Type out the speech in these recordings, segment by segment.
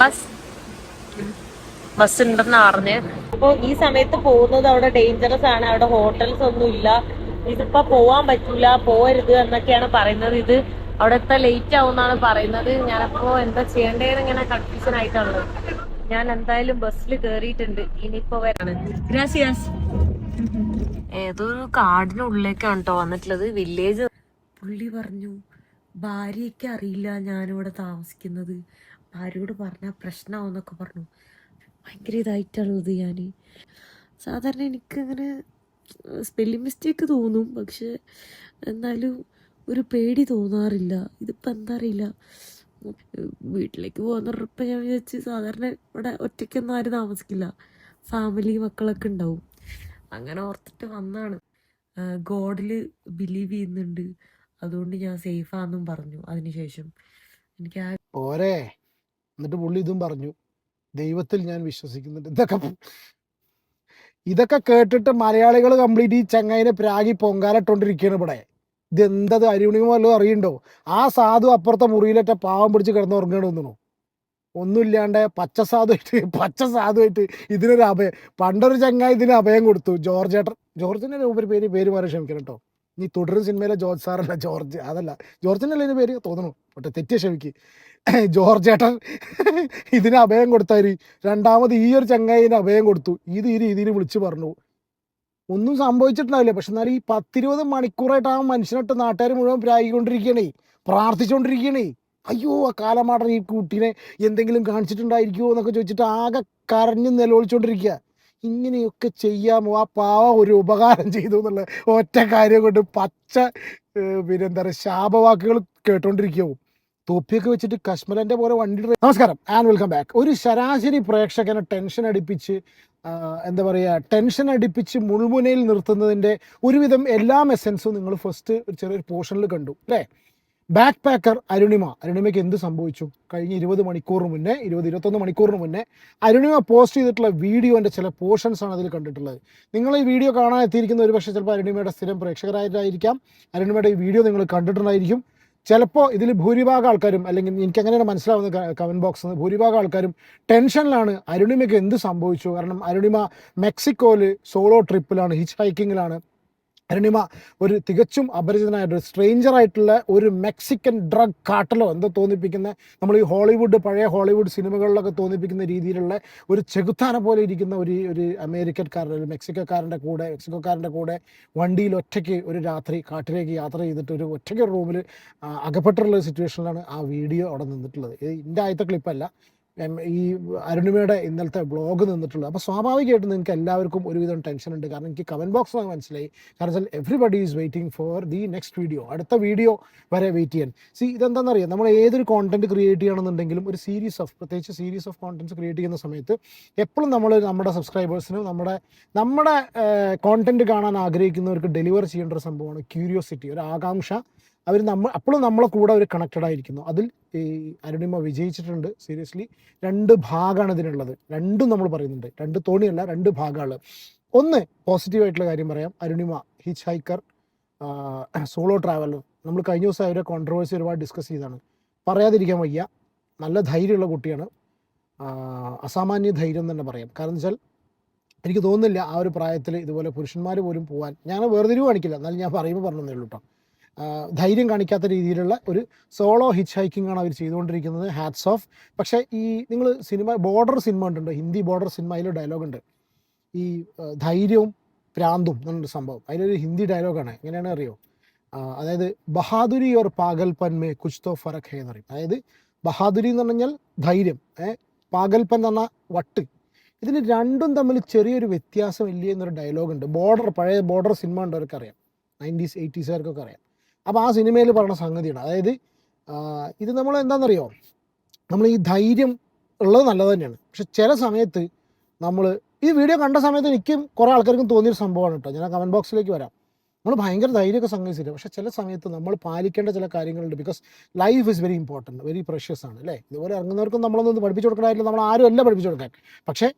Bus. Bus ഉണ്ടെന്ന് അറിഞ്ഞ്. അപ്പൊ ഈ സമയത്ത് പോകുന്നത് അവിടെ ഡേഞ്ചറസ് ആണ്. അവിടെ ഹോട്ടൽസ് ഒന്നും ഇല്ല. ഇതിപ്പോ പോവാൻ പറ്റൂല. പോവരുത് എന്നൊക്കെയാണ് പറയുന്നത്. ഇത് അവിടെ എത്ര ലേറ്റ് ആവുന്നാണ് പറയുന്നത്. ഞാനപ്പോ എന്താ ചെയ്യേണ്ടതെന്ന് ഇങ്ങനെ കൺഫ്യൂഷൻ ആയിട്ടുള്ളത് ഞാൻ എന്തായാലും ബസ്സിൽ കേറിയിട്ടുണ്ട്. ഇനിയിപ്പോ വരാണ്. ഗ്രാസിയാസ് ഏതൊരു കാടിനുള്ളിലേക്കാണ് കേട്ടോ വന്നിട്ടുള്ളത്. വില്ലേജ് പുള്ളി പറഞ്ഞു ഭാര്യയ്ക്ക് അറിയില്ല ഞാനിവിടെ താമസിക്കുന്നത്. ഭാര്യയോട് പറഞ്ഞാൽ പ്രശ്നമാവെന്നൊക്കെ പറഞ്ഞു. ഭയങ്കര ഇതായിട്ടുള്ളത് ഞാൻ സാധാരണ എനിക്കങ്ങനെ സ്പെല്ലിംഗ് മിസ്റ്റേക്ക് തോന്നും. പക്ഷെ എന്നാലും ഒരു പേടി തോന്നാറില്ല. ഇതിപ്പോൾ എന്താ അറിയില്ല വീട്ടിലേക്ക് പോകുന്നവരപ്പം ഞാൻ വിചാരിച്ച് സാധാരണ ഇവിടെ ഒറ്റയ്ക്കൊന്നും ആരും താമസിക്കില്ല. ഫാമിലി മക്കളൊക്കെ ഉണ്ടാവും. അങ്ങനെ ഓർത്തിട്ട് വന്നാണ്. ഗോഡിൽ ബിലീവ് ചെയ്യുന്നുണ്ട്. അതുകൊണ്ട് ഞാൻ സേഫാന്നും പറഞ്ഞു. അതിനുശേഷം എനിക്ക് ആ പോരെ. എന്നിട്ട് പുള്ളി ഇതും പറഞ്ഞു ദൈവത്തിൽ ഞാൻ വിശ്വസിക്കുന്നുണ്ട് ഇതൊക്കെ ഇതൊക്കെ കേട്ടിട്ട് മലയാളികൾ കംപ്ലീറ്റ് ഈ ചങ്ങായിനെ പ്രാഗി പൊങ്കാലിട്ടോണ്ടിരിക്കുകയാണ് ഇവിടെ. ഇതെന്തത് അരിയുണിമോ വല്ലതും അറിയണ്ടോ? ആ സാധു അപ്പുറത്തെ മുറിയിലൊക്കെ പാവം പിടിച്ച് കിടന്ന് ഉറങ്ങണം ഒന്നുമില്ലാണ്ട് പച്ച സാധുവായിട്ട് പച്ച സാധുവായിട്ട് ഇതിനൊരു അഭയം പണ്ടൊരു ചങ്ങായി ഇതിന് അഭയം കൊടുത്തു. ജോർജ് ഏട്ടൻ ജോർജിന്റെ ഒരു പേര് പേര് മാറി ക്ഷമിക്കണം കേട്ടോ നീ തുടരും സിനിമയിലെ ജോർജ് സാറല്ല ജോർജ് അതല്ല. ജോർജിന്റെ അല്ലേ പേര് തോന്നുന്നു ഒട്ടെ തെറ്റിയ ക്ഷമിക്ക്. ജോർജ് ഏട്ടൻ ഇതിന് അഭയം കൊടുത്തവര് രണ്ടാമത് ഈ ഒരു ചങ്ങായിന് അഭയം കൊടുത്തു. ഇത് ഈ രീതിയിൽ വിളിച്ചു പറഞ്ഞു. ഒന്നും സംഭവിച്ചിട്ടുണ്ടാവില്ല. പക്ഷെ എന്നാലും ഈ പത്തിരുപത് മണിക്കൂറായിട്ട് ആ മനുഷ്യനിട്ട് നാട്ടുകാർ മുഴുവൻ പ്രായിക്കൊണ്ടിരിക്കണേ പ്രാർത്ഥിച്ചുകൊണ്ടിരിക്കണേ അയ്യോ ആ കാലമാടൻ ഈ കുട്ടീനെ എന്തെങ്കിലും കാണിച്ചിട്ടുണ്ടായിരിക്കുമോ എന്നൊക്കെ ചോദിച്ചിട്ട് ആകെ കരഞ്ഞ് നിലവിളിച്ചുകൊണ്ടിരിക്കുക ഇങ്ങനെയൊക്കെ ചെയ്യാമോ ആ പാവ ഒരു ഉപകാരം ചെയ്തു എന്നുള്ള ഒറ്റ കാര്യം കൊണ്ട് പച്ച പിന്നെന്താ പറയുക ശാപവാക്കുകൾ കേട്ടോണ്ടിരിക്കാവും. തൊപ്പിയൊക്കെ വെച്ചിട്ട് കശ്മലന്റെ പോലെ വണ്ടി നമസ്കാരം ആൻഡ് വെൽക്കം ബാക്ക് ഒരു ശരാശരി പ്രേക്ഷകനെ ടെൻഷൻ അടിപ്പിച്ച് എന്താ പറയുക ടെൻഷൻ അടിപ്പിച്ച് മുൾമുനയിൽ നിർത്തുന്നതിന്റെ ഒരുവിധം എല്ലാ മെസ്സൻസും നിങ്ങൾ ഫസ്റ്റ് ഒരു ചെറിയൊരു പോർഷനിൽ കണ്ടു അല്ലേ? Back packer Arunima. അരുണിമയ്ക്ക് എന്ത് സംഭവിച്ചു? കഴിഞ്ഞ ഇരുപത് മണിക്കൂറിന് മുന്നേ ഇരുപത് ഇരുപത്തൊന്ന് മണിക്കൂറിന് മുന്നേ അരുണിമ പോസ്റ്റ് ചെയ്തിട്ടുള്ള വീഡിയോന്റെ ചില പോർഷൻസ് ആണ് അതിൽ കണ്ടിട്ടുള്ളത്. നിങ്ങൾ ഈ വീഡിയോ കാണാൻ എത്തിയിരിക്കുന്ന ഒരു പക്ഷേ ചിലപ്പോൾ അരുണിമയുടെ സ്ഥിരം പ്രേക്ഷകരായിട്ടായിരിക്കാം. അരുണിമയുടെ ഈ വീഡിയോ നിങ്ങൾ കണ്ടിട്ടുണ്ടായിരിക്കും. ചിലപ്പോൾ ഇതിൽ ഭൂരിഭാഗം ആൾക്കാരും അല്ലെങ്കിൽ എനിക്ക് എങ്ങനെയാണ് മനസ്സിലാവുന്നത് കമന്റ് ബോക്സ് ഭൂരിഭാഗം ആൾക്കാരും ടെൻഷനിലാണ് അരുണിമയ്ക്ക് എന്ത് സംഭവിച്ചു? കാരണം അരുണിമ മെക്സിക്കോയിൽ സോളോ ട്രിപ്പിലാണ് ഹിച്ച് ഹൈക്കിങ്ങിലാണ് അരുണിമ ഒരു തികച്ചും അപരിചിതനായ ഒരു സ്ട്രേഞ്ചർ ആയിട്ടുള്ള ഒരു മെക്സിക്കൻ ഡ്രഗ് കാട്ടലോ എന്തോ തോന്നിപ്പിക്കുന്ന നമ്മൾ ഈ ഹോളിവുഡ് പഴയ ഹോളിവുഡ് സിനിമകളിലൊക്കെ തോന്നിപ്പിക്കുന്ന രീതിയിലുള്ള ഒരു ചെകുത്താന പോലെ ഇരിക്കുന്ന ഒരു ഒരു അമേരിക്കക്കാരൻ ഒരു മെക്സിക്കോക്കാരന്റെ കൂടെ മെക്സിക്കോക്കാരന്റെ കൂടെ വണ്ടിയിൽ ഒറ്റയ്ക്ക് ഒരു രാത്രി കാട്ടിലേക്ക് യാത്ര ചെയ്തിട്ട് ഒരു ഒറ്റയ്ക്ക് റൂമിൽ അകപ്പെട്ടിട്ടുള്ള ഒരു സിറ്റുവേഷനിലാണ് ആ വീഡിയോ അവിടെ നിന്നിട്ടുള്ളത്. ഇത് എന്റെ ആദ്യത്തെ ക്ലിപ്പല്ല ഈ അരുണിമയുടെ ഇന്നലത്തെ ബ്ലോഗ് നിന്നിട്ടുള്ളത്. അപ്പോൾ സ്വാഭാവികമായിട്ടും നിങ്ങൾക്ക് എല്ലാവർക്കും ഒരുവിധം ടെൻഷൻ ഉണ്ട്. കാരണം എനിക്ക് കമന്റ് ബോക്സ് മനസ്സിലായി. കാരണം വെച്ചാൽ everybody is waiting for the next video അടുത്ത വീഡിയോ വരെ വെയിറ്റ് ചെയ്യാൻ. സി ഇതെന്താണെന്നറിയാം നമ്മൾ ഏതൊരു കോണ്ടന്റ് ക്രിയേറ്റ് ചെയ്യണമെന്നുണ്ടെങ്കിലും ഒരു സീരീസ് ഓഫ് പ്രത്യേകിച്ച് സീരീസ് ഓഫ് കോണ്ടന്റ്സ് ക്രിയേറ്റ് ചെയ്യുന്ന സമയത്ത് എപ്പോഴും നമ്മൾ നമ്മുടെ സബ്സ്ക്രൈബേഴ്സിനും നമ്മുടെ നമ്മുടെ കോണ്ടന്റ് കാണാൻ ആഗ്രഹിക്കുന്നവർക്ക് ഡെലിവർ ചെയ്യേണ്ട ഒരു സംഭവമാണ് ക്യൂരിയോസിറ്റി ഒരു ആകാംക്ഷ. അവർ നമ്മൾ അപ്പോഴും നമ്മളെ കൂടെ അവർ കണക്റ്റഡ് ആയിരിക്കുന്നു. അതിൽ ഈ അരുണിമ വിജയിച്ചിട്ടുണ്ട് സീരിയസ്ലി രണ്ട് ഭാഗമാണ് ഇതിനുള്ളത്. രണ്ടും നമ്മൾ പറയുന്നുണ്ട്. രണ്ട് തോണിയല്ല രണ്ട് ഭാഗങ്ങൾ ഒന്ന് പോസിറ്റീവായിട്ടുള്ള കാര്യം പറയാം. Arunima hitchhiker solo traveller നമ്മൾ കഴിഞ്ഞ ദിവസം അവരെ കോൺട്രവേഴ്സി ഒരുപാട് ഡിസ്കസ് ചെയ്താണ് പറയാതിരിക്കാൻ വയ്യ. നല്ല ധൈര്യമുള്ള കുട്ടിയാണ്. അസാമാന്യ ധൈര്യം തന്നെ പറയാം. കാരണം വെച്ചാൽ എനിക്ക് തോന്നുന്നില്ല ആ ഒരു പ്രായത്തിൽ ഇതുപോലെ പുരുഷന്മാർ പോലും പോകാൻ ഞാൻ വേർതിരിവ് കാണിക്കില്ല. എന്നാലും ഞാൻ പറയുമ്പോൾ പറഞ്ഞതേ ഉള്ളൂ കേട്ടോ ധൈര്യം കാണിക്കാത്ത രീതിയിലുള്ള ഒരു സോളോ ഹിച്ച് ഹൈക്കിംഗ് ആണ് അവർ ചെയ്തുകൊണ്ടിരിക്കുന്നത്. ഹാറ്റ്സ് ഓഫ് പക്ഷേ ഈ നിങ്ങൾ സിനിമ ബോർഡർ സിനിമ ഉണ്ടോ ഹിന്ദി ബോർഡർ സിനിമയിൽ ഡയലോഗ് ഉണ്ട്. ഈ ധൈര്യവും പ്രാന്തും എന്നൊരു സംഭവം. അതിലൊരു ഹിന്ദി ഡയലോഗാണ് എങ്ങനെയാണ് അറിയോ? അതായത് ബഹാദുരി ഓർ പാഗൽപൻ മേ കുച്ച് തോ ഫറക് ഹേ എന്ന് പറയും. അതായത് ബഹാദുരി എന്ന് പറഞ്ഞാൽ ധൈര്യം ഏഹ് പാഗൽപൻ എന്ന് പറഞ്ഞാൽ വട്ട്. ഇതിന് രണ്ടും തമ്മിൽ ചെറിയൊരു വ്യത്യാസം ഇല്ലേ എന്നൊരു ഡയലോഗ് ഉണ്ട്. ബോർഡർ പഴയ ബോർഡർ സിനിമ ഉണ്ടവർക്ക് അറിയാം നയന്റീസ് എയ്റ്റീസുകാർക്കൊക്കെ അറിയാം. അപ്പോൾ ആ സിനിമയിൽ പറഞ്ഞ സംഗതിയാണ്. അതായത് ഇത് നമ്മൾ എന്താണെന്നറിയോ? നമ്മൾ ഈ ധൈര്യം ഉള്ളത് നല്ലത് തന്നെയാണ്. പക്ഷെ ചില സമയത്ത് നമ്മൾ ഈ വീഡിയോ കണ്ട സമയത്ത് എനിക്കും കുറേ ആൾക്കാർക്കും തോന്നിയൊരു സംഭവമാണ് കേട്ടോ. ഞാൻ കമന്റ് ബോക്സിലേക്ക് വരാം. നമ്മൾ ഭയങ്കര ധൈര്യമൊക്കെ സംഗതിച്ചില്ല പക്ഷേ ചില സമയത്ത് നമ്മൾ പാലിക്കേണ്ട ചില കാര്യങ്ങളുണ്ട്. Because life is very important very precious ആണ് അല്ലേ? ഇതുപോലെ ഇറങ്ങുന്നവർക്കും നമ്മളൊന്നും പഠിപ്പിച്ചു കൊടുക്കണമായിരുന്നു നമ്മൾ ആരും അല്ല പഠിപ്പിച്ചു കൊടുക്കാൻ. പക്ഷേ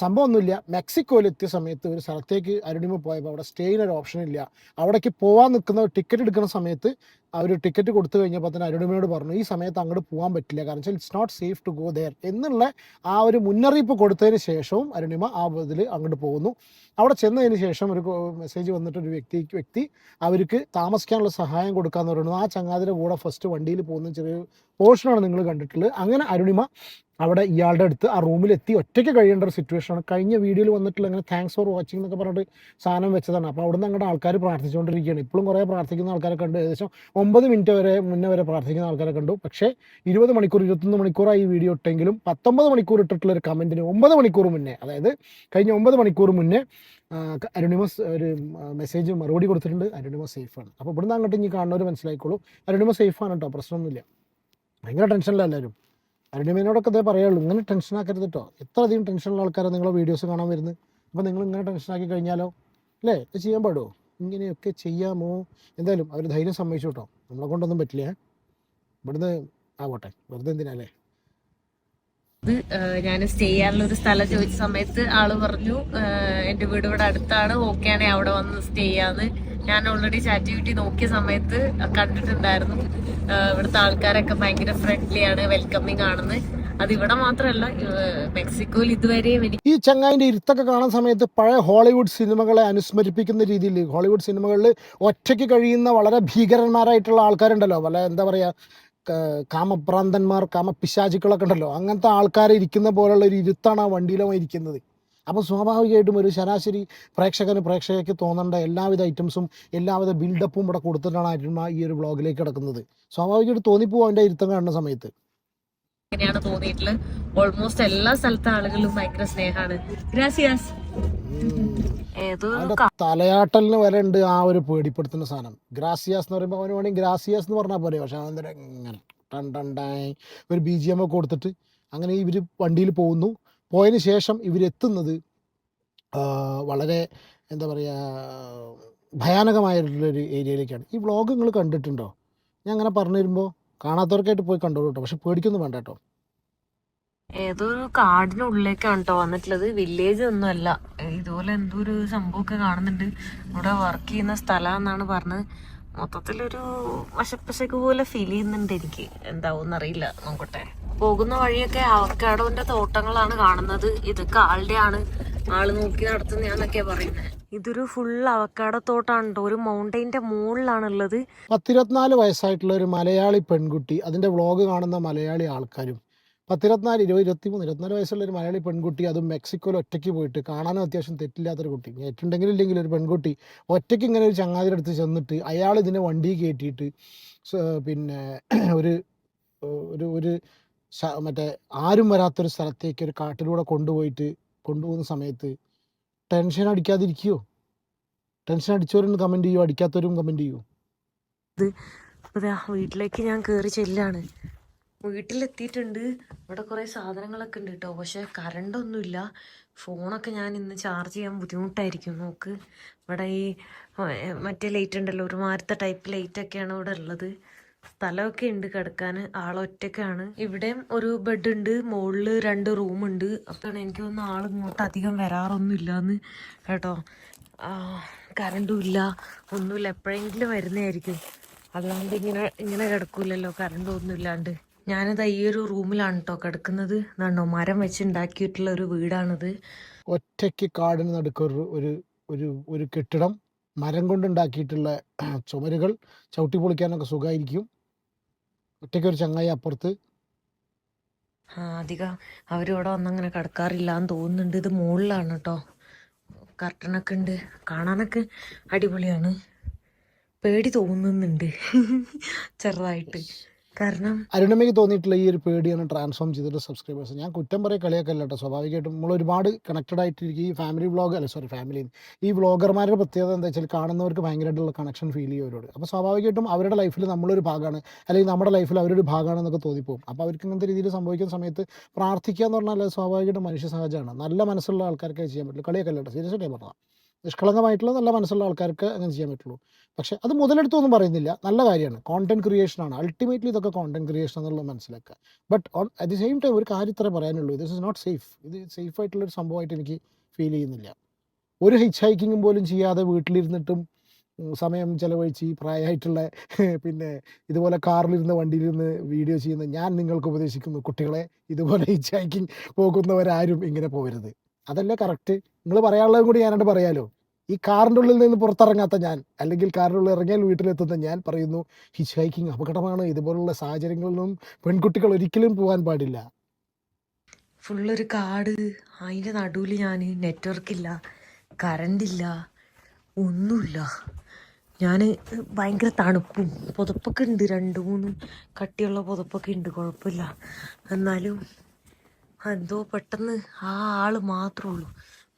സംഭവമൊന്നുമില്ല. മെക്സിക്കോയിൽ എത്തിയ സമയത്ത് ഒരു സ്ഥലത്തേക്ക് അരുണിമ പോയപ്പോൾ അവിടെ സ്റ്റേയിന് ഒരു ഓപ്ഷൻ ഇല്ല അവിടേക്ക് പോകാൻ നിൽക്കുന്ന ടിക്കറ്റ് എടുക്കുന്ന സമയത്ത് അവർ ടിക്കറ്റ് കൊടുത്തു കഴിഞ്ഞപ്പോൾ തന്നെ അരുണിമയോട് പറഞ്ഞു ഈ സമയത്ത് അങ്ങോട്ട് പോകാൻ പറ്റില്ല. കാരണം വെച്ചാൽ it's not safe to go there എന്നുള്ള ആ ഒരു മുന്നറിയിപ്പ് കൊടുത്തതിന് ശേഷവും അരുണിമ ആ ഇതിൽ അങ്ങോട്ട് പോകുന്നു. അവിടെ ചെന്നതിന് ശേഷം ഒരു മെസ്സേജ് വന്നിട്ട് ഒരു വ്യക്തി വ്യക്തി അവർക്ക് താമസിക്കാനുള്ള സഹായം കൊടുക്കാന്ന് പറയുന്നു. ആ ചങ്ങാതിന്റെ കൂടെ ഫസ്റ്റ് വണ്ടിയിൽ പോകുന്ന ചെറിയ പോർഷനാണ് നിങ്ങൾ കണ്ടിട്ടുള്ളത്. അങ്ങനെ അരുണിമ അവിടെ ഇയാളുടെ അടുത്ത് ആ റൂമിലെത്തി. ഒറ്റയ്ക്ക് കഴിയേണ്ട ഒരു സിറ്റുവേഷനാണ് കഴിഞ്ഞ വീഡിയോയിൽ വന്നിട്ടുള്ള അങ്ങനെ താങ്ക്സ് ഫോർ വാച്ചിങ് എന്നൊക്കെ പറഞ്ഞിട്ട് സാധനം വെച്ചതാണ്. അപ്പോൾ അവിടുന്ന് അങ്ങോട്ട് ആൾക്കാർ പ്രാർത്ഥിച്ചുകൊണ്ടിരിക്കുകയാണ്. ഇപ്പോഴും കുറേ പ്രാർത്ഥിക്കുന്ന ആൾക്കാരെ കണ്ട് ഏകദേശം ഒമ്പത് മിനിറ്റ് വരെ മുന്നേ വരെ പ്രാർത്ഥിക്കുന്ന ആൾക്കാരെ കണ്ടു. പക്ഷേ ഇരുപത് മണിക്കൂർ ഇരുപത്തൊന്ന് മണിക്കൂറായി ഈ വീഡിയോ ഇട്ടെങ്കിലും പത്തൊമ്പത് മണിക്കൂർ ഇട്ടിട്ടുള്ള ഒരു കമന്റിന് ഒമ്പത് മണിക്കൂർ മുന്നേ അതായത് കഴിഞ്ഞ ഒമ്പത് മണിക്കൂർ മുന്നേ അരുണിമസ് ഒരു മെസ്സേജ് മറുപടി കൊടുത്തിട്ടുണ്ട്. അരുണിമ സേഫാണ്. അപ്പോൾ ഇവിടുന്ന് അങ്ങോട്ട് ഇനി കാണുന്നവർ മനസ്സിലായിക്കോളൂ. അരുണിമ സേഫാണ് കേട്ടോ പ്രശ്നമൊന്നുമില്ല. ഭയങ്കര ടെൻഷനില്ല എല്ലാവരും. അരുണിമേനോടൊക്കെ അതേ പറയുള്ളൂ ഇങ്ങനെ ടെൻഷൻ ആക്കരുത് കേട്ടോ. എത്ര അധികം ടെൻഷനുള്ള ആൾക്കാരെ നിങ്ങളെ വീഡിയോസ് കാണാൻ വരുന്നത്? അപ്പോൾ നിങ്ങൾ ഇങ്ങനെ ടെൻഷൻ ആക്കി കഴിഞ്ഞാലോ? അല്ലേ? ഇത് ചെയ്യാൻ പാടുമോ ഇങ്ങനെയൊക്കെ ചെയ്യാമോ? എന്തായാലും അവർ ധൈര്യം സമ്മതിച്ചു കേട്ടോ. നമ്മളെ കൊണ്ടൊന്നും പറ്റില്ല. ഇവിടുന്ന് ആവട്ടെ. വെറുതെ എന്തിനാ അല്ലേ? ഞാൻ സ്റ്റേ ചെയ്യാനുള്ള ഒരു സ്ഥലം ചോദിച്ച സമയത്ത് ആൾ പറഞ്ഞു എന്റെ വീട് ഇവിടെ അടുത്താണ്. ഓക്കെ ആണെങ്കിൽ അവിടെ വന്ന് സ്റ്റേ ചെയ്യാന്ന്. ഞാൻ ഓൾറെഡി ചാറ്റ് കിട്ടി നോക്കിയ സമയത്ത് കണ്ടിട്ടുണ്ടായിരുന്നു. ഇവിടുത്തെ ആൾക്കാരൊക്കെ ഭയങ്കര ഫ്രണ്ട്ലി ആണ് വെൽക്കമിങ് ആണെന്ന്. അത് ഇവിടെ മാത്രമല്ല മെക്സിക്കോയിൽ ഇതുവരെയും ഈ ചങ്ങായിന്റെ ഇരുത്തൊക്കെ കാണുന്ന സമയത്ത് പഴയ ഹോളിവുഡ് സിനിമകളെ അനുസ്മരിപ്പിക്കുന്ന രീതിയിൽ ഹോളിവുഡ് സിനിമകളിൽ ഒറ്റയ്ക്ക് കഴിയുന്ന വളരെ ഭീകരന്മാരായിട്ടുള്ള ആൾക്കാരുണ്ടല്ലോ. വല്ല എന്താ പറയാ കാമഭ്രാന്തന്മാർ കാമപിശാചുക്കളൊക്കെ ഉണ്ടല്ലോ. അങ്ങനത്തെ ആൾക്കാർ ഇരിക്കുന്ന പോലുള്ള ഒരു ഇരുത്താണ് ആ വണ്ടിയിലും ഇരിക്കുന്നത്. അപ്പോൾ സ്വാഭാവികമായിട്ടും ഒരു ശരാശരി പ്രേക്ഷകന് പ്രേക്ഷകയ്ക്ക് തോന്നേണ്ട എല്ലാവിധ ഐറ്റംസും എല്ലാവിധ ബിൽഡപ്പും ഇവിടെ കൊടുത്തിട്ടാണ് അരുണ ഈ ഒരു ബ്ലോഗിലേക്ക് കിടക്കുന്നത്. സ്വാഭാവികമായിട്ട് തോന്നിപ്പോവും അവന്റെ ഇരുത്തം കാണുന്ന സമയത്ത്. അങ്ങനെയാണ് തോന്നിയിട്ടുള്ളത്. ഓൾമോസ്റ്റ് എല്ലാ സ്ഥലത്തെ ആളുകളും ഭയങ്കര സ്നേഹമാണ് ഗ്രാസിയാസ് തലയാട്ടലിന് വരെ ഉണ്ട് ആ ഒരു പേടിപ്പെടുത്തുന്ന സാധനം. ഗ്രാസിയാസ് എന്ന് പറയുമ്പോൾ അവന് വേണമെങ്കിൽ ഗ്രാസിയാസ് എന്ന് പറഞ്ഞാൽ പോരെ. പക്ഷെ അവൻ ഇങ്ങനെ ടൺ ഒരു ബി ജി എം ഒക്കെ കൊടുത്തിട്ട് അങ്ങനെ ഇവർ വണ്ടിയിൽ പോകുന്നു. പോയതിന് ശേഷം ഇവരെത്തുന്നത് വളരെ എന്താ പറയുക ഭയാനകമായിട്ടുള്ളൊരു ഏരിയയിലേക്കാണ്. ഈ വ്ളോഗ് നിങ്ങൾ കണ്ടിട്ടുണ്ടോ? ഞാൻ അങ്ങനെ പറഞ്ഞു തരുമ്പോൾ കാണാത്തവർക്കായിട്ട് പോയി കണ്ടോ കേട്ടോ. പക്ഷെ പേടിക്കൊന്നും വേണ്ട കേട്ടോ. ഒരു കാടിനുള്ളിലേക്കാണ് കേട്ടോ വന്നിട്ടുള്ളത്. വില്ലേജ് ഒന്നും അല്ല ഇതുപോലെ എന്തോ ഒരു സംഭവമൊക്കെ കാണുന്നുണ്ട്. ഇവിടെ വർക്ക് ചെയ്യുന്ന സ്ഥലം പറഞ്ഞത്. മൊത്തത്തിലൊരു വശപ്പശക്ക് പോലെ ഫീൽ ചെയ്യുന്നുണ്ട് എനിക്ക്. എന്താവും അറിയില്ല നോക്കട്ടെ. പോകുന്ന വഴിയൊക്കെ അവക്കാടോന്റെ തോട്ടങ്ങളാണ് കാണുന്നത്. ഇതൊക്കെ ആളുടെ ആണ് ആൾ നോക്കി നടത്തുന്നയാന്നൊക്കെയാ പറയുന്നത് ഇതൊരു ഫുൾ അവക്കാട തോട്ടാണ്. കേട്ടോ ഒരു മൗണ്ടൈന്റെ മുകളിലാണുള്ളത്. പത്തിരുപത്തിനാല് വയസ്സായിട്ടുള്ള ഒരു മലയാളി പെൺകുട്ടി അതിന്റെ വ്ളോഗ് കാണുന്ന മലയാളി ആൾക്കാരും പത്തിരുപത്തിനാല് ഇരുപത് ഇരുപത്തിമൂന്ന് ഇരുപത്തിനാല് വയസ്സുള്ള ഒരു മലയാളി പെൺകുട്ടി അതും മെക്സിക്കോയിൽ ഒറ്റയ്ക്ക് പോയിട്ട് കാണാനും അത്യാവശ്യം തെറ്റില്ലാത്തൊരു കുട്ടി. ഏറ്റുണ്ടെങ്കിലും ഇല്ലെങ്കിൽ ഒരു പെൺകുട്ടി ഒറ്റയ്ക്ക് ഇങ്ങനെ ഒരു ചങ്ങാതിയുടെ അടുത്ത് ചെന്നിട്ട് അയാൾ ഇതിനെ വണ്ടി കയറ്റിയിട്ട് പിന്നെ ഒരു ഒരു ഒരു മറ്റേ ആരും വരാത്തൊരു സ്ഥലത്തേക്ക് ഒരു കാട്ടിലൂടെ കൊണ്ടുപോയിട്ട് കൊണ്ടുപോകുന്ന സമയത്ത് ടെൻഷൻ അടിക്കാതിരിക്കുമോ ടെൻഷൻ അടിച്ചവരും കമന്റ് ചെയ്യുമോ അടിക്കാത്തവരും കമന്റ് ചെയ്യുമോ വീട്ടിലേക്ക് ഞാൻ കയറി ചെല്ലാണ്. വീട്ടിലെത്തിയിട്ടുണ്ട്. ഇവിടെ കുറേ സാധനങ്ങളൊക്കെ ഉണ്ട് കേട്ടോ പക്ഷേ കറണ്ടൊന്നുമില്ല ഫോണൊക്കെ ഞാൻ ഇന്ന് ചാർജ് ചെയ്യാൻ ബുദ്ധിമുട്ടായിരിക്കും. നോക്ക്. ഇവിടെ ഈ മറ്റേ ലൈറ്റ് ഉണ്ടല്ലോ ഒരു മാരത്തെ ടൈപ്പ് ലൈറ്റ് ഒക്കെയാണ് ഇവിടെ ഉള്ളത്. സ്ഥലമൊക്കെ ഉണ്ട് കിടക്കാൻ ആളൊറ്റക്കാണ് ഇവിടെ ഒരു ബെഡ് ഉണ്ട്. മുകളിൽ രണ്ട് റൂം ഉണ്ട്. അപ്പോഴാണ് എനിക്ക് തോന്നുന്നു ആൾ ഇങ്ങോട്ട് അധികം വരാറൊന്നും ഇല്ലാന്ന് കേട്ടോ കറണ്ടും ഇല്ല. ഒന്നുമില്ല. എപ്പോഴെങ്കിലും വരുന്നതായിരിക്കും. അല്ലാണ്ട് ഇങ്ങനെ ഇങ്ങനെ കിടക്കൂലല്ലോ. കറണ്ട് ഒന്നും ഇല്ലാണ്ട്. ഞാനിതാ ഈ ഒരു റൂമിലാണ് കേട്ടോ കിടക്കുന്നത്. ഇതാണ്ടോ മരം വെച്ച് ഉണ്ടാക്കിയിട്ടുള്ള ഒരു വീടാണിത്. ഒറ്റയ്ക്ക് കാടിന് നടുക്ക് ഒരു ഒരു ഒരു ഒരു കെട്ടിടം മരം കൊണ്ടുണ്ടാക്കിയിട്ടുള്ള ചുമരുകൾ ചവിട്ടി പൊളിക്കാനൊക്കെ സുഖമായിരിക്കും. ഒറ്റയ്ക്ക് ഒരു ചങ്ങായി അപ്പുറത്ത്. അധികം അവരിവിടെ വന്നങ്ങനെ കിടക്കാറില്ല എന്ന് തോന്നുന്നുണ്ട്. ഇത് മുകളിലാണ് കേട്ടോ കർട്ടനൊക്കെ ഉണ്ട്. കാണാനൊക്കെ അടിപൊളിയാണ്. പേടി തോന്നുന്നുണ്ട്. ചെറുതായിട്ട്. കാരണം അരുണമയ്ക്ക് തോന്നിയിട്ടുള്ള ഈ ഒരു പേടിയാണ് ട്രാൻസ്ഫോം ചെയ്തിട്ട് സബ്സ്ക്രൈബേഴ്സ് ഞാൻ കുറ്റം പറയും കളിയാക്കല്ല കേട്ടോ. സ്വാഭാവികമായിട്ടും നമ്മൾ ഒരുപാട് കണക്റ്റഡ് ആയിട്ടിരിക്കും. ഈ ഫാമിലി വ്ളോഗ് അല്ല സോറി ഫാമിലി ഈ വ്ളോഗർമാരുടെ പ്രത്യേകത എന്താ വെച്ചാൽ കാണുന്നവർക്ക് ഭയങ്കരമായിട്ടുള്ള കണക്ഷൻ ഫീൽ ചെയ്യും അവരോട്. അപ്പോൾ സ്വാഭാവികമായിട്ടും അവരുടെ ലൈഫിൽ നമ്മളൊരു ഭാഗമാണ് അല്ലെങ്കിൽ നമ്മുടെ ലൈഫിൽ അവരൊരു ഭാഗമാണെന്നൊക്കെ തോന്നിപ്പോകും അപ്പോൾ അവർക്ക് ഇങ്ങനത്തെ രീതിയിൽ സംഭവിക്കുന്ന സമയത്ത് പ്രാർത്ഥിക്കുക എന്ന് പറഞ്ഞാൽ സ്വാഭാവികമായിട്ടും മനുഷ്യ സഹജമാണ്. നല്ല മനസ്സുള്ള ആൾക്കാർക്ക് ചെയ്യാൻ പറ്റുള്ളൂ. അല്ല കേട്ടോ. സീരിയസ് ആയിട്ട് പറഞ്ഞാൽ നിഷ്കളങ്കമായിട്ടുള്ള നല്ല മനസ്സുള്ള ആൾക്കാർക്ക് അങ്ങനെ ചെയ്യാൻ പറ്റുള്ളൂ. പക്ഷെ അത് മുതലെടുത്തൊന്നും പറയുന്നില്ല. നല്ല കാര്യമാണ്. കോണ്ടന്റ് ക്രിയേഷൻ ആണ്. അൾട്ടിമേറ്റ്ലി ഇതൊക്കെ കോണ്ടന്റ് ക്രിയേഷൻ എന്നുള്ളത് മനസ്സിലാക്കുക. But on at the same time ഒരു കാര്യം ഇത്ര പറയാനുള്ളൂ. ദിസ് ഇസ് നോട്ട് സേഫ് ഇത് സേഫ് ആയിട്ടുള്ള ഒരു സംഭവമായിട്ട് എനിക്ക് ഫീൽ ചെയ്യുന്നില്ല. ഒരു ഹിച്ച് ഹൈക്കിങ്ങും പോലും ചെയ്യാതെ വീട്ടിലിരുന്നിട്ടും സമയം ചെലവഴിച്ച് ഈ പ്രായമായിട്ടുള്ള പിന്നെ ഇതുപോലെ കാറിലിരുന്ന് വണ്ടിയിലിരുന്ന് വീഡിയോ ചെയ്യുന്ന ഞാൻ നിങ്ങൾക്ക് ഉപദേശിക്കുന്നു. കുട്ടികളെ ഇതുപോലെ ഹിച്ച് ഹൈക്കിങ് പോകുന്നവരാരും ഇങ്ങനെ പോകരുത്. അതല്ലേ കറക്റ്റ് നിങ്ങൾ പറയാനുള്ളതും കൂടി ഞാനോട് പറയാലോ. ഈ കാറിന്റെ ഉള്ളിൽ നിന്ന് പുറത്തിറങ്ങാത്ത ഞാൻ അല്ലെങ്കിൽ കാറിന്റെ ഉള്ളിൽ ഇറങ്ങിയാൽ വീട്ടിലെത്തുന്ന ഞാൻ പറയുന്നു ഹിച്ച് ഹൈക്കിംഗ് അപകടമാണ്. ഇതുപോലുള്ള സാഹചര്യങ്ങളിലും പെൺകുട്ടികൾ ഒരിക്കലും പോകാൻ പാടില്ല. ഫുള്ളൊരു കാട്. അതിന്റെ നടുവിൽ ഞാൻ നെറ്റ്വർക്ക് ഇല്ല കറണ്ട് ഇല്ല ഒന്നുമില്ല. ഞാൻ ഭയങ്കര തണുപ്പും പുതപ്പൊക്കെ ഉണ്ട് രണ്ട് മൂന്ന് കട്ടിയുള്ള പുതപ്പൊക്കെ ഉണ്ട് കുഴപ്പമില്ല. എന്നാലും എന്തോ പെട്ടെന്ന് ആ ആൾ മാത്രമേ ഉള്ളൂ.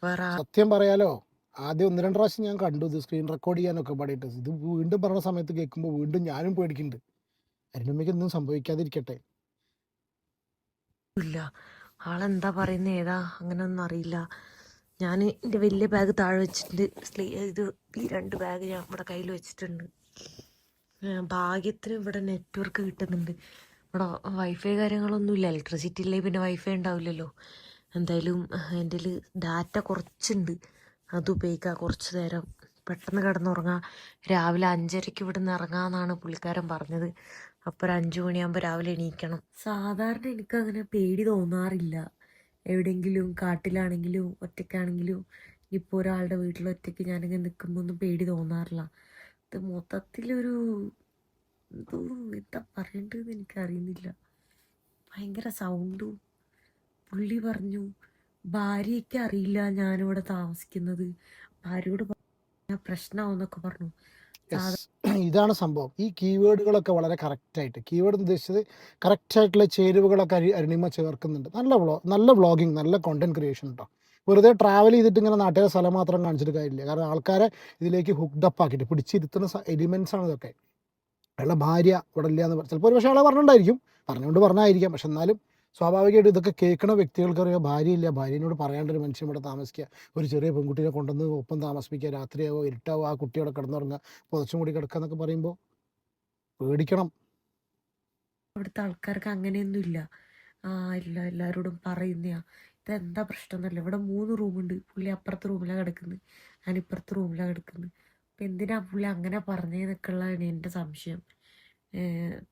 വേറെ സത്യം പറയാലോ ആദ്യം ഒന്ന് രണ്ട് പ്രാവശ്യം ഞാൻ കണ്ടു ഇത് സ്ക്രീൻ റെക്കോർഡ് ചെയ്യാനൊക്കെ പാടിയിട്ട്. ഇത് വീണ്ടും പറഞ്ഞ സമയത്ത് കേൾക്കുമ്പോൾ വീണ്ടും ഞാനും പേടിക്കുന്നുണ്ട്. അരുണമ്മയ്ക്ക് ഒന്നും സംഭവിക്കാതിരിക്കട്ടെ. ഇല്ല. ആളെന്താ പറയുന്നത് ഏതാ അങ്ങനെ ഒന്നും അറിയില്ല. ഞാൻ എന്റെ വലിയ ബാഗ് താഴെ വെച്ചിട്ടുണ്ട്. സ്ലീ ഇത് ഈ രണ്ട് ബാഗ് ഞാൻ ഇവിടെ കയ്യിൽ വെച്ചിട്ടുണ്ട്. ഭാഗ്യത്തിന് ഇവിടെ നെറ്റ്വർക്ക് കിട്ടുന്നുണ്ട്. ഇവിടെ വൈഫൈ കാര്യങ്ങളൊന്നുമില്ല. ഇലക്ട്രിസിറ്റി ഇല്ലേ പിന്നെ വൈഫൈ ഉണ്ടാവില്ലല്ലോ. എന്തായാലും എന്റെ ഡാറ്റ കുറച്ചുണ്ട്. അത് ഉപയോഗിക്കാം കുറച്ച് നേരം. പെട്ടെന്ന് കിടന്നുറങ്ങാം. രാവിലെ അഞ്ചരയ്ക്ക് ഇവിടെ നിന്ന് ഇറങ്ങാമെന്നാണ് പുള്ളിക്കാരൻ പറഞ്ഞത്. അപ്പോൾ ഒരു അഞ്ചു മണിയാകുമ്പോൾ രാവിലെ എണീക്കണം. സാധാരണ എനിക്കങ്ങനെ പേടി തോന്നാറില്ല. എവിടെയെങ്കിലും കാട്ടിലാണെങ്കിലും ഒറ്റയ്ക്കാണെങ്കിലും ഇപ്പോൾ ഒരാളുടെ വീട്ടിൽ ഒറ്റയ്ക്ക് ഞാനിങ്ങനെ നിൽക്കുമ്പോൾ ഒന്നും പേടി തോന്നാറില്ല. ഇത് മൊത്തത്തിലൊരു എന്തോ എന്താ പറയേണ്ടതെന്ന് എനിക്കറിയുന്നില്ല. ഭയങ്കര സൗണ്ടും പുള്ളി പറഞ്ഞു ഭാര്യയ്ക്ക് അറിയില്ല ഞാനിവിടെ താമസിക്കുന്നത്. ഭാര്യയോട് പ്രശ്നമാവെന്നൊക്കെ പറഞ്ഞു. ഇതാണ് സംഭവം. ഈ കീവേഡുകളൊക്കെ വളരെ കറക്റ്റായിട്ട് കീവേഡ് ഉദ്ദേശിച്ചത് കറക്റ്റായിട്ടുള്ള ചേരുവകളൊക്കെ അരി അരുണിമ ചേർക്കുന്നുണ്ട്. നല്ല വ്ളോ നല്ല വ്ളോഗിങ് നല്ല കോണ്ടന്റ് ക്രിയേഷൻ കേട്ടോ വെറുതെ ട്രാവൽ ചെയ്തിട്ട് ഇങ്ങനെ നാട്ടിലെ സ്ഥലം മാത്രം കാണിച്ചിട്ട് കാര്യമില്ല. കാരണം ആൾക്കാരെ ഇതിലേക്ക് ഹുക്ഡപ്പ് ആക്കിയിട്ട് പിടിച്ചിരുത്തുന്ന എലിമെന്റ്സ് ആണ് ഇതൊക്കെ. അയാളുടെ ഭാര്യ ഇവിടെ ഇല്ല എന്ന് ചിലപ്പോൾ ഒരു പക്ഷേ അയാളെ പറഞ്ഞിട്ടുണ്ടായിരിക്കും. പറഞ്ഞുകൊണ്ട് പറഞ്ഞായിരിക്കാം. പക്ഷെ എന്നാലും സ്വാഭാവികമായിട്ട് ഇതൊക്കെ കേൾക്കുന്ന വ്യക്തികൾക്ക് അറിയാം ഭാര്യയില്ല. ഭാര്യനോട് പറയാണ്ട് ഒരു മനുഷ്യൻ ഇവിടെ താമസിക്കുക. ഒരു ചെറിയ പെൺകുട്ടിയെ കൊണ്ടുവന്ന് ഒപ്പം താമസിപ്പിക്കുക. രാത്രിയാവോ ഇരുട്ടാവോ ആ കുട്ടിയോടെ കിടന്നുറങ്ങുക. പുതച്ചും കൂടി കിടക്കുക എന്നൊക്കെ പറയുമ്പോൾ പേടിക്കണം. അവിടുത്തെ ആൾക്കാർക്ക് അങ്ങനെയൊന്നും ഇല്ല ആ ഇല്ല എല്ലാവരോടും പറയുന്നയാ. ഇതെന്താ പ്രശ്നം എന്നല്ല ഇവിടെ മൂന്ന് റൂമുണ്ട് പുള്ളി അപ്പുറത്തെ റൂമിലാണ് കിടക്കുന്നത് ഞാൻ ഇപ്പുറത്തെ റൂമിലാണ് കിടക്കുന്നത് എന്തിനാ പുള്ളി അങ്ങനെ പറഞ്ഞേ നിൽക്കുള്ളതാണ് എന്റെ സംശയം.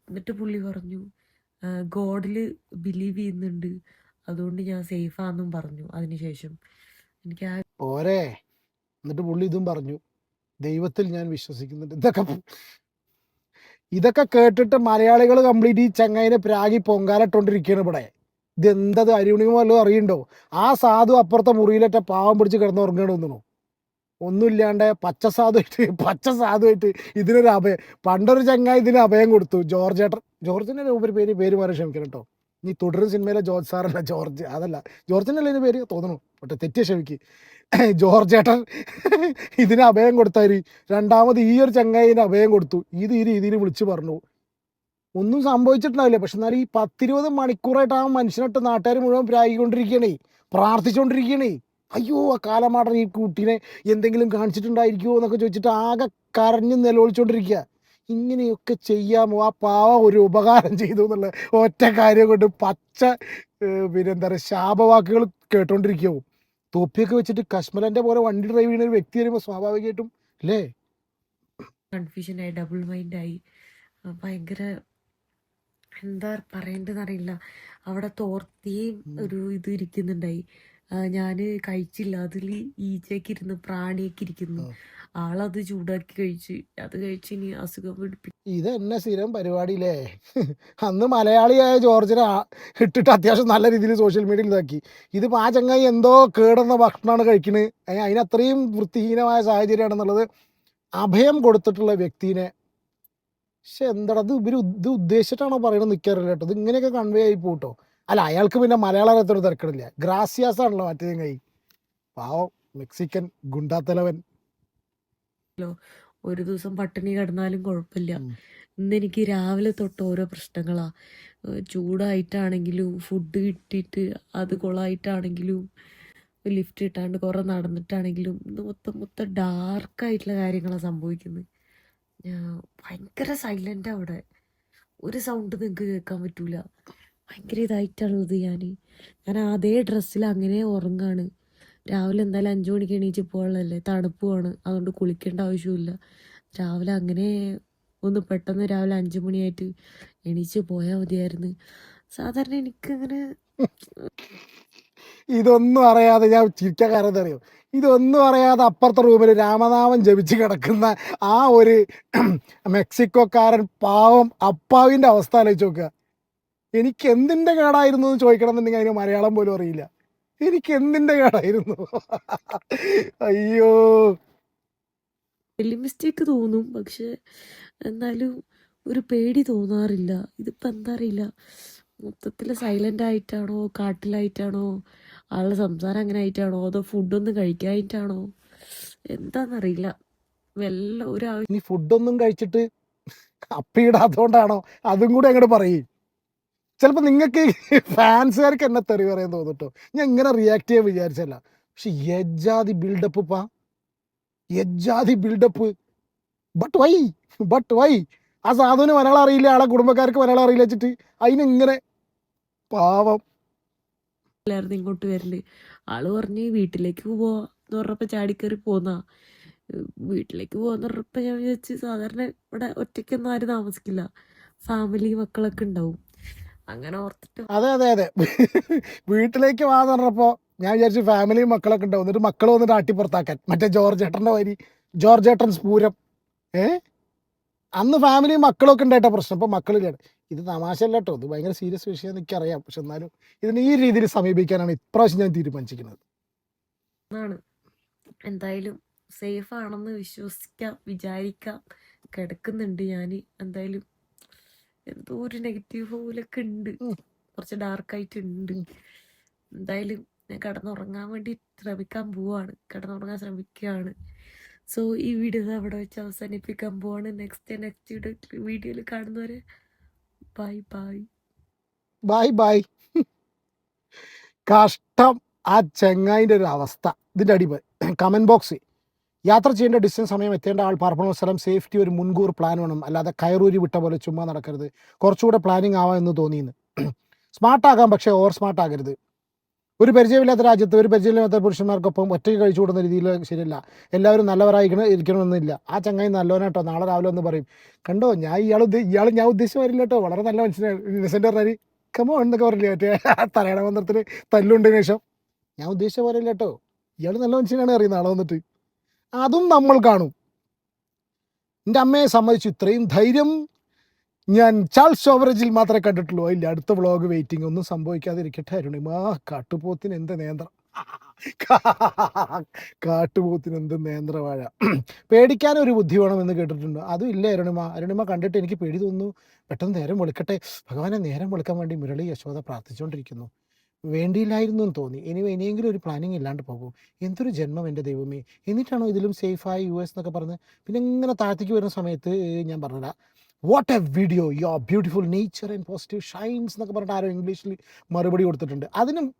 എന്നിട്ട് പുള്ളി പറഞ്ഞു ഗോഡിൽ ബിലീവ് ചെയ്യുന്നുണ്ട്. അതുകൊണ്ട് ഞാൻ സേഫാന്നും പറഞ്ഞു അതിനുശേഷം എനിക്ക് ആ പോരെ. എന്നിട്ട് പുള്ളി ഇതും പറഞ്ഞു ദൈവത്തിൽ ഞാൻ വിശ്വസിക്കുന്നുണ്ട്. ഇതൊക്കെ ഇതൊക്കെ കേട്ടിട്ട് മലയാളികൾ കംപ്ലീറ്റ് ഈ ചങ്ങായിനെ പ്രാഗി പൊങ്കാലിട്ടോണ്ടിരിക്കുകയാണ് ഇവിടെ. ഇതെന്തത് അരിയുണിമോ അല്ലോ അറിയണ്ടോ? ആ സാധു അപ്പുറത്തെ മുറിയിലേറ്റ പാവം പിടിച്ച് കിടന്നുറങ്ങണ ഒന്നു ഒന്നുമില്ലാണ്ട് പച്ച സാധുവായിട്ട് പച്ച സാധുവായിട്ട് ഇതിനൊരു അഭയം. പണ്ടൊരു ചങ്ങായി ഇതിന് അഭയം കൊടുത്തു. ജോർജ് ഏട്ടൻ ജോർജിന്റെ ഒരു പേര് പേര് മാറി ക്ഷമിക്കണം കേട്ടോ. നീ തുടരും സിനിമയിലെ ജോർജ് സാറല്ല ജോർജ്. അതല്ല ജോർജിനല്ലേ ഇതിന് പേര്? തോന്നണു. ഒട്ടെ തെറ്റിയ ക്ഷമിക്ക്. ജോർജ് ഏട്ടൻ ഇതിന് അഭയം കൊടുത്താര് രണ്ടാമത് ഈ ഒരു ചങ്ങായിന് അഭയം കൊടുത്തു. ഇത് ഈ രീതിയിൽ വിളിച്ചു പറഞ്ഞു. ഒന്നും സംഭവിച്ചിട്ടുണ്ടാവില്ല. പക്ഷെ എന്നാലും ഈ പത്തിരുപത് മണിക്കൂറായിട്ട് ആ മനുഷ്യനിട്ട് നാട്ടുകാർ മുഴുവൻ പ്രായിക്കൊണ്ടിരിക്കണേ പ്രാർത്ഥിച്ചുകൊണ്ടിരിക്കണേ അയ്യോ ആ കാലമാടൻ ഈ കുട്ടീനെ എന്തെങ്കിലും കാണിച്ചിട്ടുണ്ടായിരിക്കുമോ എന്നൊക്കെ ചോദിച്ചിട്ട് ആകെ കരഞ്ഞ് നിലവിളിച്ചുകൊണ്ടിരിക്കുക ഇങ്ങനെയൊക്കെ ചെയ്യാമോ? ആ പാവ ഒരു ഉപകാരം ചെയ്തു എന്നുള്ള ഒറ്റ കാര്യം കൊണ്ട് പച്ച പിന്നെന്താ പിന്നെ എന്താ പറയുക ശാപവാക്കുകൾ കേട്ടോണ്ടിരിക്കുമോ തൊപ്പിയൊക്കെ വെച്ചിട്ട് കശ്മലന്റെ പോലെ വണ്ടി ഡ്രൈവ് ചെയ്യുന്ന ഒരു വ്യക്തി വരുമ്പോൾ സ്വാഭാവികമായിട്ടും അല്ലേ? കൺഫ്യൂഷനായി ഡബിൾ മൈൻഡായി ഭയങ്കര എന്താ പറയേണ്ടതെന്നറിയില്ല. അവിടെ തോർത്തിയും ഒരു ഇത് ഇരിക്കുന്നുണ്ടായി. ഞാൻ കഴിച്ചില്ല. അതിൽ ഈച്ചയൊക്കെ ഇരുന്ന് പ്രാണിയൊക്കെ ഇരിക്കുന്നു. ആളത് ചൂടാക്കി കഴിച്ച് അത് കഴിച്ച് ഇനി അസുഖം പിടിപ്പിക്കും ഇത് എന്നെ സ്ഥിരം പരിപാടിയില്ലേ അന്ന് മലയാളിയായ ജോർജിനെ ഇട്ടിട്ട് അത്യാവശ്യം നല്ല രീതിയിൽ സോഷ്യൽ മീഡിയയിൽ ഇതാക്കി. ഇതിപ്പോൾ ആ ചങ്ങായി എന്തോ കേടുന്ന ഭക്ഷണമാണ് കഴിക്കുന്നത് അതിന് അത്രയും വൃത്തിഹീനമായ സാഹചര്യമാണെന്നുള്ളത് അഭയം കൊടുത്തിട്ടുള്ള വ്യക്തിനെ. പക്ഷെ എന്താടാ ഇത് ഇവർ ഇത് ഉദ്ദേശിച്ചിട്ടാണോ പറയണത്? നിൽക്കാറില്ല കേട്ടോ. ഇത് ഇങ്ങനെയൊക്കെ കൺവേ ആയി പോട്ടോ അല്ല അയാൾക്ക് പിന്നെ മലയാളം അറിയാത്തൊരു തിരക്കിടില്ല. ഗ്രാസിയാസ് ആണല്ലോ മറ്റേ കൈ പാവം മെക്സിക്കൻ ഗുണ്ടാത്തലവൻ. ഒരു ദിവസം പട്ടിണി കിടന്നാലും കുഴപ്പമില്ല. ഇന്ന് എനിക്ക് രാവിലെ തൊട്ട് ഓരോ പ്രശ്നങ്ങളാ. ചൂടായിട്ടാണെങ്കിലും ഫുഡ് കിട്ടിയിട്ട് അത് കൊളായിട്ടാണെങ്കിലും ലിഫ്റ്റ് കിട്ടാണ്ട് കുറെ നടന്നിട്ടാണെങ്കിലും ഇന്ന് മൊത്തം മൊത്തം ഡാർക്കായിട്ടുള്ള കാര്യങ്ങളാണ് സംഭവിക്കുന്നത് ഞാൻ ഭയങ്കര സൈലന്റ് അവിടെ. ഒരു സൗണ്ട് നിങ്ങൾക്ക് കേൾക്കാൻ പറ്റൂല. ഭയങ്കര ഇതായിട്ടുള്ളത് ഞാൻ ഞാൻ അതേ ഡ്രസ്സിൽ അങ്ങനെ ഉറങ്ങാണ്. രാവിലെ എന്തായാലും അഞ്ചു മണിക്ക് എണീച്ച് പോകാനുള്ളതല്ലേ? തണുപ്പുമാണ് അതുകൊണ്ട് കുളിക്കേണ്ട ആവശ്യമില്ല രാവിലെ അങ്ങനെ ഒന്ന് പെട്ടെന്ന് രാവിലെ അഞ്ചു മണിയായിട്ട് എണീച്ച് പോയാൽ മതിയായിരുന്നു. സാധാരണ എനിക്കങ്ങനെ ഇതൊന്നും അറിയാതെ ഞാൻ ചിരിക്കാൻ കാരണം അറിയോ? ഇതൊന്നും അറിയാതെ അപ്പുറത്തെ റൂമിൽ രാമനാമം ജപിച്ച് കിടക്കുന്ന ആ ഒരു മെക്സിക്കോക്കാരൻ പാവം അപ്പാവിന്റെ അവസ്ഥ ആലോചിച്ച് നോക്കുക. എനിക്ക് എന്തിന്റെ കേടായിരുന്നു എന്ന് ചോദിക്കണം എന്നുണ്ടെങ്കിൽ അതിന് മലയാളം പോലും അറിയില്ല. എനിക്ക് എന്തിന്റെ കേടായിരുന്നു? അയ്യോ. വലിയ മിസ്റ്റേക്ക് തോന്നും. പക്ഷെ എന്നാലും ഒരു പേടി തോന്നാറില്ല. ഇതിപ്പോൾ എന്താ അറിയില്ല. മൊത്തത്തിൽ സൈലന്റ് ആയിട്ടാണോ കാട്ടിലായിട്ടാണോ ആളുടെ സംസാരം അങ്ങനെ ആയിട്ടാണോ അതോ ഫുഡൊന്നും കഴിക്കാനായിട്ടാണോ? എന്താണെന്നറിയില്ല വല്ല ഒരു ഫുഡൊന്നും കഴിച്ചിട്ട് അപ്പിയിടാത്തോണ്ടാണോ അതും കൂടെ അങ്ങോട്ട് പറയും. ചിലപ്പോൾ നിങ്ങൾക്ക് ഫാൻസുകാർക്ക് എന്നെ തെറി പറയാൻ തോന്നിട്ടോ. ഞാൻ ഇങ്ങനെ റിയാക്ട് ചെയ്യാൻ വിചാരിച്ചല്ല പക്ഷെ യജാതി ബിൽഡപ്പ് പാ യജാതി buildup but why but why ആ സാധുവിന് മലയാളം അറിയില്ല ആളെ കുടുംബക്കാർക്ക് മലയാളം അറിയില്ല വെച്ചിട്ട് അതിനെങ്ങനെ പാവം. എല്ലായിരുന്നു ഇങ്ങോട്ട് വരൽ. ആൾ പറഞ്ഞ് വീട്ടിലേക്ക് പോവാന്ന് പറഞ്ഞപ്പോ ചാടിക്കേറി പോന്നാ. വീട്ടിലേക്ക് പോവാന്ന് പറഞ്ഞപ്പോ ഞാൻ വിചാരിച്ചു സാധാരണ ഇവിടെ ഒറ്റയ്ക്കൊന്നും ആരും താമസിക്കില്ല. ഫാമിലി മക്കളൊക്കെ ഉണ്ടാവും. അങ്ങനെ ഓർത്തിട്ട് അതെ അതെ അതെ. വീട്ടിലേക്ക് വാ പറഞ്ഞപ്പോ ഞാൻ വിചാരിച്ചു ഫാമിലിയും മക്കളൊക്കെ ഉണ്ടാവും. എന്നിട്ട് മക്കൾ വന്നിട്ട് ആട്ടിപ്പുറത്താക്കാൻ. മറ്റേ ജോർജ് ഏട്ടന്റെ വരി. ജോർജ് ഏട്ടൻ സ്പൂരം. ഏ? അന്ന് ഫാമിലിയും മക്കളൊക്കെ ഉണ്ടായിട്ട പ്രശ്നം. ഇപ്പം മക്കളില്ല ഇത് തമാശയല്ല കേട്ടോ. ഇത് ഭയങ്കര സീരിയസ് വിഷയം എനിക്കറിയാം. പക്ഷെ എന്നാലും ഇതിന് ഈ രീതിയിൽ സമീപിക്കാനാണ് ഇപ്രാവശ്യം ഞാൻ തീരുമാനിച്ചിരിക്കുന്നത്. എന്തായാലും സേഫ് ആണെന്ന് വിശ്വസിക്കാം വിചാരിക്കാം. കിടക്കുന്നുണ്ട് ഞാൻ എന്തായാലും എന്തോ ഒരു നെഗറ്റീവ് പോലൊക്കെ ഉണ്ട്. കുറച്ച് ഡാർക്ക് ആയിട്ടുണ്ട് എന്തായാലും ഞാൻ കിടന്നുറങ്ങാൻ വേണ്ടി ശ്രമിക്കാൻ പോവാണ്. കിടന്നുറങ്ങാൻ ശ്രമിക്കുകയാണ്. സോ ഈ വീഡിയോ അവിടെ വെച്ച് അവസാനിപ്പിക്കാൻ പോവാണ്. നെക്സ്റ്റ് നെക്സ്റ്റ് വീഡിയോയിൽ കാണുന്നവരെ ബൈ ബൈ ബൈ ബൈ കഷ്ടം ആ ചെങ്ങായിന്റെ ഒരു അവസ്ഥ. ഇതിന്റെ അടിപൊളി കമന്റ് ബോക്സ് യാത്ര ചെയ്യേണ്ട ഡിസ്റ്റൻസ് സമയം എത്തേണ്ട ആൾ പാർപ്പണ സ്ഥലം സേഫ്റ്റി ഒരു മുൻകൂർ പ്ലാൻ വേണം. അല്ലാതെ കയറൂരി വിട്ട പോലെ ചുമ്മാ നടക്കരുത്. കുറച്ചുകൂടെ പ്ലാനിങ് ആവാം എന്ന് തോന്നിയെന്ന്. സ്മാർട്ട് ആകാം പക്ഷേ ഓവർ സ്മാർട്ട് ആകരുത്. ഒരു പരിചയമില്ലാത്ത രാജ്യത്ത് ഒരു പരിചയമില്ലാത്ത പുരുഷന്മാർക്കൊപ്പം ഒറ്റയ്ക്ക് കഴിച്ചു കൂടുന്ന രീതിയിൽ ശരിയല്ല. എല്ലാവരും നല്ലവരായിരിക്കണം ഇരിക്കണമെന്നില്ല. ആ ചങ്ങായി നല്ലവനാട്ടോ നാളെ രാവിലെ ഒന്ന് പറയും കണ്ടോ ഞാൻ ഇയാൾ ഇയാൾ ഞാൻ ഉദ്ദേശിച്ച വരില്ല കേട്ടോ വളരെ നല്ല മനുഷ്യനാണ് ഇന്നസെന്റ് പറഞ്ഞാൽ കമോ എന്നൊക്കെ പറയില്ലേ മറ്റേ തലയുടെ മന്ത്രത്തിൽ തല്ലുണ്ടതിന് ശേഷം ഞാൻ ഉദ്ദേശിച്ച പോലെ കേട്ടോ ഇയാൾ നല്ല മനുഷ്യനാണ് അറിയുന്നത് നാളെ വന്നിട്ട്. അതും നമ്മൾ കാണും. എന്റെ അമ്മയെ സമ്മതിച്ചു ഇത്രയും ധൈര്യം ഞാൻ ചാൾസ് ഓവറേജിൽ മാത്രമേ കണ്ടിട്ടുള്ളൂ. ഇല്ല അടുത്ത വ്ളോഗ് വെയിറ്റിംഗ് ഒന്നും സംഭവിക്കാതിരിക്കട്ടെ അരുണിമ കാട്ടുപോത്തിന് എന്ത് നേന്ത്രം? കാട്ടുപോത്തിന് എന്ത് നേന്ത്രവാഴ പേടിക്കാൻ ഒരു ബുദ്ധി വേണമെന്ന് കേട്ടിട്ടുണ്ട്. അതും ഇല്ല അരുണിമ അരുണിമ കണ്ടിട്ട് എനിക്ക് പേടി തോന്നുന്നു. പെട്ടെന്ന് നേരം വെളുക്കട്ടെ. ഭഗവാനെ നേരം വെളുക്കാൻ വേണ്ടി മുരളി യശോദ പ്രാർത്ഥിച്ചുകൊണ്ടിരിക്കുന്നു. വേണ്ടിയില്ലായിരുന്നു എന്ന് തോന്നി. ഇനി ഇനിയെങ്കിലും ഒരു പ്ലാനിങ് ഇല്ലാണ്ട് പോകും. എന്തൊരു ജന്മം എന്റെ ദൈവമേ. എന്നിട്ടാണോ ഇതിലും സേഫായി യു എസ് എന്നൊക്കെ പറഞ്ഞ് പിന്നെ ഇങ്ങനെ താഴത്തേക്ക് വരുന്ന സമയത്ത് ഞാൻ പറഞ്ഞില്ല what a video yo beautiful nature and positive shines എന്നൊക്കെ പറഞ്ഞിട്ട് ആരോ ഇംഗ്ലീഷിൽ മറുപടി കൊടുത്തിട്ടുണ്ട്. അതിനും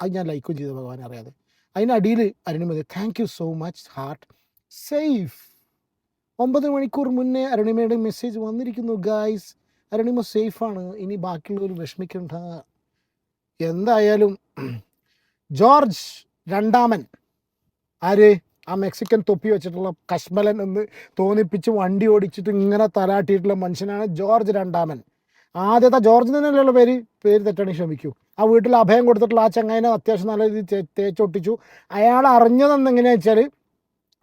അത് ഞാൻ ലൈക്കും ചെയ്തു ഭഗവാൻ അറിയാതെ. അതിനടിയിൽ അരുണിമതി thank you so much heart safe ഒമ്പത് മണിക്കൂർ മുന്നേ അരുണിമയുടെ മെസ്സേജ് വന്നിരിക്കുന്നു ഗായ്സ് അരുണിമ സേഫാണ് ഇനി ബാക്കിയുള്ളവർ വിഷമിക്കണ്ട. എന്തായാലും ജോർജ് രണ്ടാമൻ. ആര്? ആ മെക്സിക്കൻ തൊപ്പി വെച്ചിട്ടുള്ള കശ്മലൻ എന്ന് തോന്നിപ്പിച്ച് വണ്ടി ഓടിച്ചിട്ട് ഇങ്ങനെ തലാട്ടിയിട്ടുള്ള മനുഷ്യനാണ് ജോർജ് രണ്ടാമൻ. ആദ്യത്തെ ജോർജ് തന്നെയുള്ള പേര്? പേര് തെറ്റാണ് ക്ഷമിക്കൂ. ആ വീട്ടിൽ അഭയം കൊടുത്തിട്ടുള്ള ആ ചങ്ങായിനെ അത്യാവശ്യം നല്ല രീതിയിൽ തേച്ചൊട്ടിച്ചു. അയാൾ അറിഞ്ഞതെന്ന് എങ്ങനെയാ വെച്ചാൽ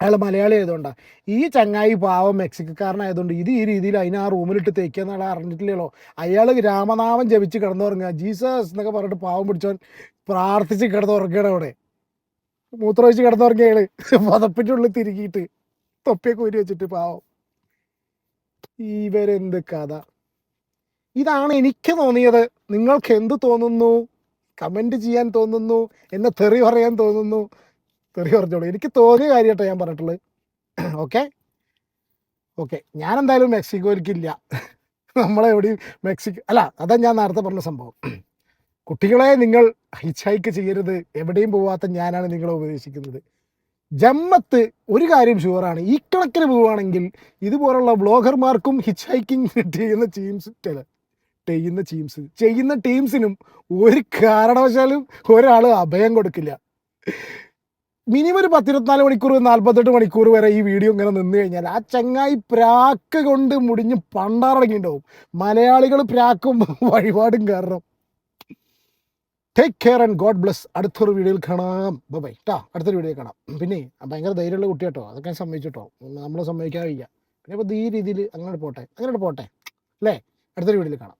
അയാൾ മലയാളി ആയതുകൊണ്ടാണ് ഈ ചങ്ങായി പാവം മെക്സിക്കക്കാരനായതുകൊണ്ട് ഇത് ഈ രീതിയിൽ അതിനെ ആ റൂമിലിട്ട് തേക്കുക എന്നുള്ള അറിഞ്ഞിട്ടില്ലല്ലോ അയാൾ രാമനാമം ജപിച്ച് കിടന്നുറങ്ങുക. ജീസസ് എന്നൊക്കെ പറഞ്ഞിട്ട് പാവം പിടിച്ചവൻ പ്രാർത്ഥിച്ച് കിടന്നുറങ്ങുകയാണ് അവിടെ. മൂത്രമൊഴിച്ച് കിടന്നുറങ്ങിയ അയാൾ. പുതപ്പിന്റെ ഉള്ളിൽ തിരുകിയിട്ട് തൊപ്പിയൊക്കെ ഊരി വെച്ചിട്ട് പാവം. ഇവരെന്ത് കഥ. ഇതാണ് എനിക്ക് തോന്നിയത്. നിങ്ങൾക്ക് എന്ത് തോന്നുന്നു? കമന്റ് ചെയ്യാൻ തോന്നുന്നു. എന്നെ തെറി പറയാൻ തോന്നുന്നു. തെറി പറഞ്ഞോളൂ. എനിക്ക് തോന്നിയ കാര്യമായിട്ടോ ഞാൻ പറഞ്ഞിട്ടുള്ളത്. ഓക്കെ ഓക്കെ ഞാൻ എന്തായാലും മെക്സിക്കോയിലേക്കില്ല നമ്മളെവിടെയും മെക്സിക്കോ അല്ല അതാ ഞാൻ നേരത്തെ പറഞ്ഞ സംഭവം. കുട്ടികളെ നിങ്ങൾ ഹിച്ച് ഹൈക്ക് ചെയ്യരുത്. എവിടെയും പോവാത്ത ഞാനാണ് നിങ്ങളെ ഉപദേശിക്കുന്നത്. ജമ്മത്ത് ഒരു കാര്യം ഷുവറാണ് ഈ കണക്കിന് പോവുകയാണെങ്കിൽ ഇതുപോലുള്ള ബ്ലോഗർമാർക്കും ഹിച്ച് ഹൈക്കിംഗ് ചെയ്യുന്ന ടീംസ് ചെയ്യുന്ന ടീംസ് ചെയ്യുന്ന ടീംസിനും ഒരു കാരണവശാലും ഒരാൾ അഭയം കൊടുക്കില്ല. മിനിമം ഒരു പത്തിരുപത്തിനാല് മണിക്കൂർ നാൽപ്പത്തെട്ട് മണിക്കൂർ വരെ ഈ വീഡിയോ ഇങ്ങനെ നിന്ന് കഴിഞ്ഞാൽ ആ ചങ്ങായി പ്രാക്ക് കൊണ്ട് മുടിഞ്ഞ് പണ്ടാറടങ്ങിയിട്ടുണ്ടാവും. മലയാളികൾ പ്രാക്കും വഴിപാടും കാരണം. Take care and God bless അടുത്തൊരു വീഡിയോയിൽ കാണാം. ബൈ ട്ടാ അടുത്തൊരു വീഡിയോ കാണാം. പിന്നെ ഭയങ്കര ധൈര്യമുള്ള കുട്ടി കേട്ടോ അതൊക്കെ ഞാൻ സമ്മതിച്ചിട്ടോ. നമ്മൾ സമ്മതിക്കാതിരിക്കാം പിന്നെ ഇപ്പോൾ ഈ രീതിയിൽ അങ്ങനെ പോട്ടെ അങ്ങനെ പോട്ടെ. അല്ലേ? അടുത്തൊരു വീഡിയോയിൽ കാണാം.